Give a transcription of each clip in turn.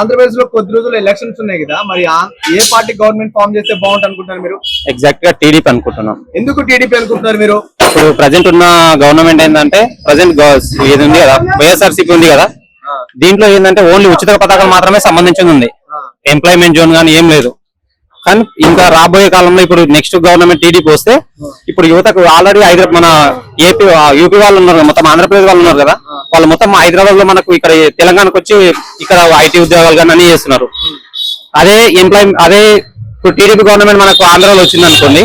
ఆంధ్రప్రదేశ్లో కొద్ది రోజులు ఎలక్షన్స్ ఉన్నాయి కదా మరి ఏ పార్టీ గవర్నమెంట్ ఫామ్ చేస్తే బాగుంటుంది అనుకుంటున్నారు మీరు? ఎగ్జాక్ట్గా టీడీపీ అనుకుంటున్నాం. ఎందుకు టీడీపీ అనుకుంటున్నారు మీరు? ఇప్పుడు ప్రజెంట్ ఉన్న గవర్నమెంట్ ఏంటంటే ప్రజెంట్ ఇది ఉంది కదా వైఎస్ఆర్సీపీ ఉంది కదా. దీంట్లో ఏంటంటే ఓన్లీ ఉచిత పథకాలు మాత్రమే సంబంధించింది ఉంది. ఎంప్లాయ్మెంట్ జోన్ కానీ ఏం లేదు. కానీ ఇంకా రాబోయే కాలంలో ఇప్పుడు నెక్స్ట్ గవర్నమెంట్ టీడీపీ వస్తే ఇప్పుడు యువతకు ఆల్రెడీ హైదరాబాద్ మన ఏపీ యూపీ వాళ్ళు ఉన్నారు మొత్తం ఆంధ్రప్రదేశ్ వాళ్ళు ఉన్నారు కదా వాళ్ళు మొత్తం హైదరాబాద్లో మనకు ఇక్కడ తెలంగాణకు వచ్చి ఇక్కడ ఐటీ ఉద్యోగాలు కానీ అన్ని చేస్తున్నారు. అదే ఎంప్లాయ్ అదే ఇప్పుడు టీడీపీ గవర్నమెంట్ మనకు ఆంధ్రాలో వచ్చింది అనుకోండి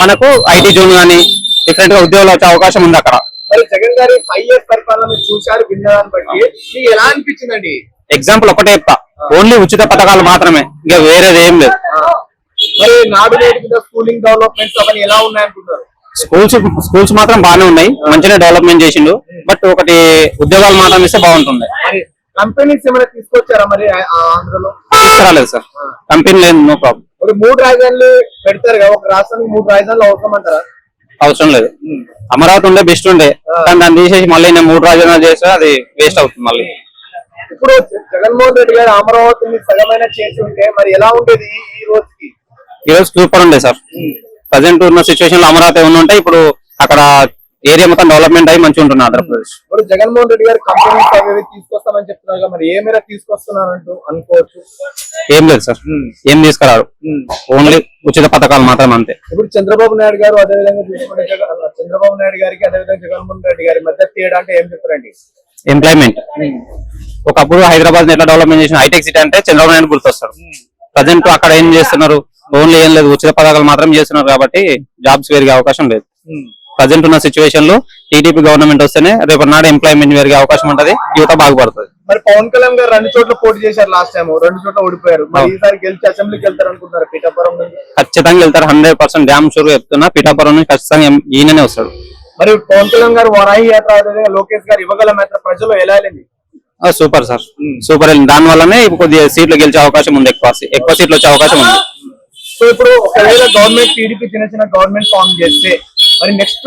మనకు ఐటీ జోన్ కానీ డిఫరెంట్గా ఉద్యోగాలు వచ్చే అవకాశం ఉంది అక్కడ. మరి జగన్ గారి ఫైవ్ ఇయర్స్ పరిపాలన మీరు చూశారు విన్నదాన్ని బట్టి మీకు ఎలా అనిపించిందండి? ఎగ్జాంపుల్ ఒకటే చెప్తా. ఓన్లీ ఉచిత పథకాలు మాత్రమే ఇంకా వేరేది ఏం లేదు. మరి మీద స్కూలింగ్ డెవలప్మెంట్స్ అవన్నీ ఎలా స్కూల్స్ స్కూల్స్ మాత్రం బాగానే ఉన్నాయి. మంచిగా డెవలప్మెంట్ చేసిండు. బట్ ఒకటి ఉద్యోగాలు మాత్రం ఇస్తే బాగుంటుంది. కంపెనీస్ ఏమైనా తీసుకొచ్చారా మరి ఆంధ్రలో? తీసుకురాలేదు సార్. కంపెనీ లేదు నో ప్రాబ్లం మూడు రాజధానులు పెడతారు కదా ఒక రాష్ట్రానికి మూడు రాజధానులు అవసరం అంటారా అవసరం లేదు. అమరావతి ఉండే బెస్ట్ ఉండే. కానీ దాన్ని తీసేసి మళ్ళీ నేను మూడు రాజధానులు చేస్తే అది వేస్ట్ అవుతుంది మళ్ళీ. ఇప్పుడు జగన్మోహన్ రెడ్డి గారు అమరావతిని సగమైన చేసి ఉంటే మరి ఎలా ఉండేది ఈ- ఈ రోజుకి ఈ రోజు సూపర్ ఉండే సార్. ప్రజెంట్ ఉన్న సిచ్యువేషన్లో అమరావతి ఉంటే ఇప్పుడు అక్కడ ఏరియా మొత్తం డెవలప్మెంట్ అయ్యి మంచిగా ఉంటుంది ఆంధ్రప్రదేశ్. ఇప్పుడు జగన్మోహన్ రెడ్డి గారు కంపెనీస్ అవి ఇవి తీసుకొస్తామని చెప్తున్నారు మరి ఏ మేర తీసుకొస్తున్నారంటూ అనుకోవచ్చు? ఏం లేదు సార్. ఏం తీసుకురారు. ఓన్లీ ఉచిత పథకాలు మాత్రం అంతే. ఇప్పుడు చంద్రబాబు నాయుడు గారు అదేవిధంగా చూసుకుంటే జగన్ చంద్రబాబు నాయుడు గారికి అదేవిధంగా జగన్మోహన్ రెడ్డి గారి మధ్య తేడా అంటే ఏం చెప్తారండి ఎంప్లాయ్మెంట్ ఒకప్పుడు హైదరాబాద్ ఎట్లా డెవలప్మెంట్ చేసిన హైటెక్ సిటీ అంటే చంద్రబాబు నాయుడు గుర్తొస్తారు ప్రజెంట్ అక్కడ ఏం చేస్తున్నారు? ఓన్లీ ఏం లేదు ఉచిత పథకాలు మాత్రం చేస్తున్నారు కాబట్టి జాబ్స్ పెరిగే అవకాశం లేదు. ప్రజెంట్ ఉన్న సిచ్యువేషన్లో టీడీపీ గవర్నమెంట్ వస్తేనే రేపు నాడు ఎంప్లాయ్మెంట్ పెరిగే అవకాశం ఉంటది యువత బాగుపడుతుంది. మరి పవన్ కళ్యాణ్ గారు రెండు చోట్ల పోటీ చేశారు లాస్ట్ టైం రెండు చోట్ల ఓడిపోయారు. మరి ఈసారి గెలిచి అసెంబ్లీకి వెళ్తారు అనుకుంటున్నారు పీఠాపురం ఖచ్చితంగా వెళ్తారు హండ్రెడ్ పర్సెంట్ డ్యామ్ షూర్ చెప్తున్నా పిఠాపురం నుంచి ఖచ్చితంగా ఈయననే వస్తాడు. మరి పవన్ కళ్యాణ్ గారు వరాయి యాత్ర లోకేష్ గారు ఇవ్వగల ప్రజలు ఎలా వెళ్ళింది? Super sir. సూపర్. దాని వల్లనే కొద్దిగా సీట్లు గెలిచే అవకాశం ఉంది ఎక్కువ ఎక్కువ సీట్లు వచ్చే అవకాశం ఉంది. సో ఇప్పుడు ఒకవేళ గవర్నమెంట్ టీడీపీ చిన్న చిన్న గవర్నమెంట్ ఫామ్ చేస్తే మరి నెక్స్ట్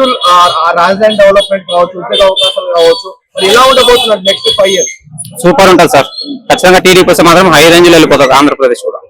రాజధాని డెవలప్మెంట్ కావచ్చు ఉద్యోగ అవకాశాలు కావచ్చు మరి ఎలా ఉండబోతున్నారు నెక్స్ట్ ఫైవ్ ఇయర్స్ సూపర్ ఉంటుంది సార్. ఖచ్చితంగా టీడీపీ వస్తే మాత్రం హై రేంజ్లో వెళ్ళిపోతుంది ఆంధ్రప్రదేశ్ కూడా.